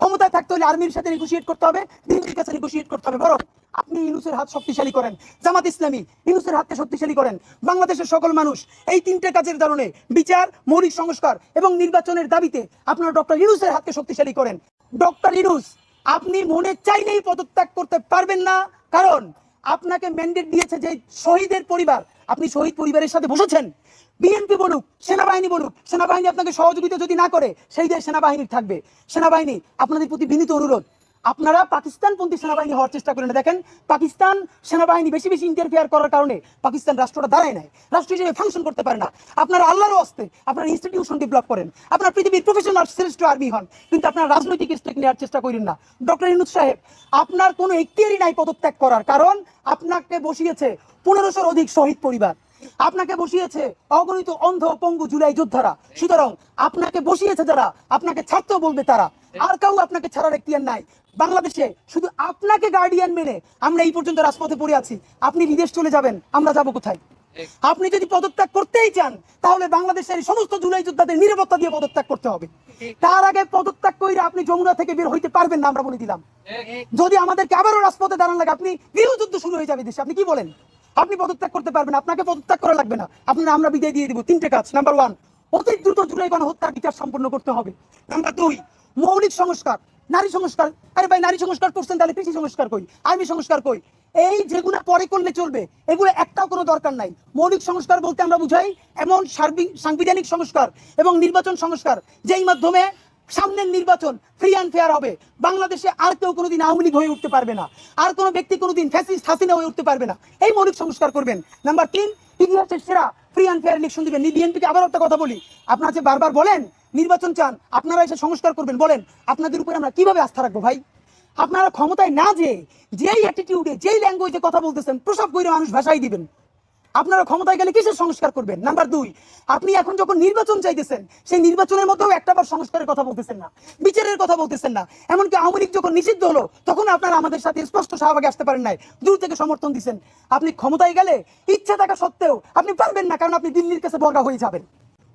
ক্ষমতায় থাকতে হলে আর্মির সাথে নেগোসিয়েট করতে হবে, দিল্লির কাছে নেগোসিয়েট করতে হবে। বরং আপনি ইউনুসের হাত শক্তিশালী করেন, জামাত ইসলামী ইউনুসের হাতকে শক্তিশালী করেন। বাংলাদেশের সকল মানুষ এই তিনটে কাজের কারণে বিচার, মৌলিক সংস্কার এবং নির্বাচনের দাবিতে আপনারা ডক্টর ইউনুসের হাতকে শক্তিশালী করেন। ডক্টর ইউনুস, আপনি মনে চাইলেই পদত্যাগ করতে পারবেন না। কারণ আপনাকে ম্যান্ডেট দিয়েছে যে শহীদের পরিবার, আপনি শহীদ পরিবারের সাথে বসেছেন। বিএনপি বলুক, সেনাবাহিনী বলুক, সেনাবাহিনী আপনাকে সহযোগিতা যদি না করে, সেই দেশ সেনাবাহিনীর থাকবে। সেনাবাহিনী, আপনাদের প্রতি বিনীত অনুরোধ। আপনারা পাকিস্তানপন্থী সেনাবাহিনী হওয়ার চেষ্টা করেন দেখেন, পাকিস্তান সেনাবাহিনী বেশি বেশি ইন্টারফেয়ার করার কারণে পাকিস্তান রাষ্ট্রটা দাঁড়ায় নাই। রাষ্ট্র হিসেবে ফাংশন করতে পারে না। আপনারা আল্লাহরও আসতে আপনারা ইনস্টিটিউশন ডেভেলপ করেন। আপনার পৃথিবীর প্রফেশনাল শ্রেষ্ঠ আর্মি হন। কিন্তু আপনারা রাজনৈতিক স্টেক নেওয়ার চেষ্টা করেন না। ডক্টর ইনুদ সাহেব, আপনার কোনো এখতিয়ারই নাই পদত্যাগ করার। কারণ, আপনাকে বসিয়েছে পনেরোশোর অধিক শহীদ পরিবার। আপনাকে বসিয়েছে অগণিত অন্ধ পঙ্গু জুলাই যোদ্ধারা। সুতরাং আপনাকে বসিয়েছে যারা, আপনাকে ছাড়তেও বলবে তারা। আর কেউ আপনাকে ছাড়ার এখতিয়ার নাই। বাংলাদেশে শুধু আপনাকে গার্ডিয়ান মেনে আমরা এই পর্যন্ত রাজপথে পড়ে আছি। আপনি বিদেশ চলে যাবেন, আমরা যাব কোথায়? আপনি যদি পদত্যাগ করতেই চান, তাহলে বাংলাদেশের সমস্ত জুলাই যোদ্ধাদের নিরাপত্তা দিয়ে পদত্যাগ করতে হবে। তার আগে পদত্যাগ করে আপনি যমুনা থেকে বের হইতে পারবেন না, আমরা বলে দিলাম। যদি আমাদেরকে আবারও রাজপথে দাঁড়ান লাগে, আপনি গৃহযুদ্ধ শুরু হয়ে যাবে দেশে। আপনি কি বলেন? আপনি পদত্যাগ করতে পারবেন আপনাকে পদত্যাগ করা লাগবে না। আপনারা আমরা বিদায় দিয়ে দিব। তিনটে কাজ। নাম্বার ওয়ান অতি দ্রুত জুলাই গণহত্যার বিচার সম্পন্ন করতে হবে। নাম্বার দুই, মৌলিক সংস্কার। নারী সংস্কার। আরে ভাই, নারী সংস্কার করছেন তাহলে কৃষি সংস্কার কই? আর্মি সংস্কার কই? এই যেগুলো পরে করলে চলবে, এগুলো একটাও কোনো দরকার নাই। মৌলিক সংস্কার বলতে আমরা বুঝাই, এমন সার্বিক সাংবিধানিক সংস্কার এবং নির্বাচন সংস্কার, যেই মাধ্যমে সামনের নির্বাচন ফ্রি অ্যান্ড ফেয়ার হবে। বাংলাদেশে আর কেউ কোনোদিন আওয়ামী লীগ হয়ে উঠতে পারবে না। আর কোনো ব্যক্তি কোনোদিন ফ্যাসিস্ট হাসিনা হয়ে উঠতে পারবে না। এই মৌলিক সংস্কার করবেন। নাম্বার তিন ইতিহাসের সেরা ফ্রি অ্যান্ড ফেয়ার ইলেকশন দিবেন। বিএনপিকে আবার একটা কথা বলি। আপনারা যে বারবার বলেন, নির্বাচন চান, আপনারা এসে সংস্কার করবেন। বলেন, আপনাদের উপরে আমরা কীভাবে আস্থা রাখব ভাই? আপনারা ক্ষমতায় না যে যেই অ্যাটিটিউডে যেই ল্যাঙ্গুয়েজে কথা বলতেছেন, প্রসব করে মানুষ ভাষাই দিবেন। আপনারা ক্ষমতায় গেলে কিসের সংস্কার করবেন? নাম্বার দুই, আপনি এখন যখন নির্বাচন চাইতেছেন, সেই নির্বাচনের মধ্যেও একটাবার সংস্কারের কথা বলতেছেন না, বিচারের কথা বলতেছেন না। এমনকি আওয়ামী লীগ যখন নিষিদ্ধ হলো, তখন আপনারা আমাদের সাথে স্পষ্ট শাহবাগে আসতে পারেন নাই, দূর থেকে সমর্থন দিচ্ছেন আপনি ক্ষমতায় গেলে ইচ্ছা থাকা সত্ত্বেও আপনি পারবেন না, কারণ আপনি দিল্লির কাছে বর্গা হয়ে যাবেন।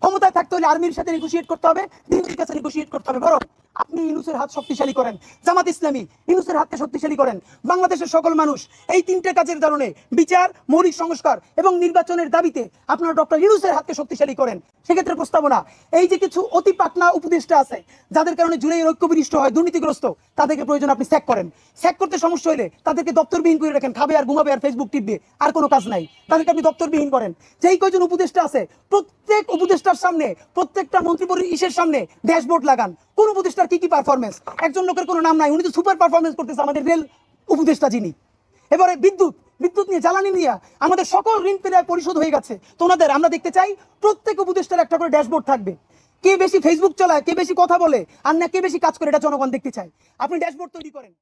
ক্ষমতায় থাকতে হলে আর্মির সাথে নেগোসিয়েট করতে হবে, দিল্লির কাছে নেগোসিয়েট করতে হবে, বরং আপনি ইউনুসের হাত শক্তিশালী করেন। জামাত ইসলামী ইউনুসের হাতকে শক্তিশালী করেন। বাংলাদেশের সকল মানুষ এই তিনটে কাজের কারণে বিচার, মৌলিক সংস্কার এবং নির্বাচনের দাবিতে আপনারা ডক্টর ইউনুসের হাতকে শক্তিশালী করেন। সেক্ষেত্রে প্রস্তাবনা এই যে কিছু অতি পাকনা উপদেষ্টা আছে, যাদের কারণে জুড়ে ঐক্যবিষ্ট হয়, দুর্নীতিগ্রস্ত, তাদেরকে প্রয়োজন আপনি স্যাক করেন। স্যাক করতে সমস্যা হলে তাদেরকে দপ্তরবিহীন করে রাখেন, খাবে আর ঘুমাবে আর ফেসবুক টিপবে, আর কোনো কাজ নাই। তাদেরকে আপনি দপ্তরবিহীন করেন। যেই কয়জন উপদেষ্টা আছে, প্রত্যেক উপদেষ্টার সামনে, প্রত্যেকটা মন্ত্রী ইসের সামনে ড্যাশবোর্ড লাগান। কোন উপদেষ্টার কি কি পারফরমেন্স একজন লোকের কোনো নাম নাই, উনি তো সুপার পারফরমেন্স করতেছে আমাদের রেল উপদেষ্টা যিনি। এবারে বিদ্যুৎ বিদ্যুৎ নিয়ে জ্বালানি নিয়ে আমাদের সকল ঋণ পেনায় পরিশোধ হয়ে গেছে। তোমাদের আমরা দেখতে চাই, প্রত্যেক উপদেষ্টার একটা করে ড্যাশবোর্ড থাকবে। কে বেশি ফেসবুক চলায়, কে বেশি কথা বলে, আর না কে বেশি কাজ করে, এটা জনগণ দেখতে চায়। আপনি ড্যাশবোর্ড তৈরি করেন।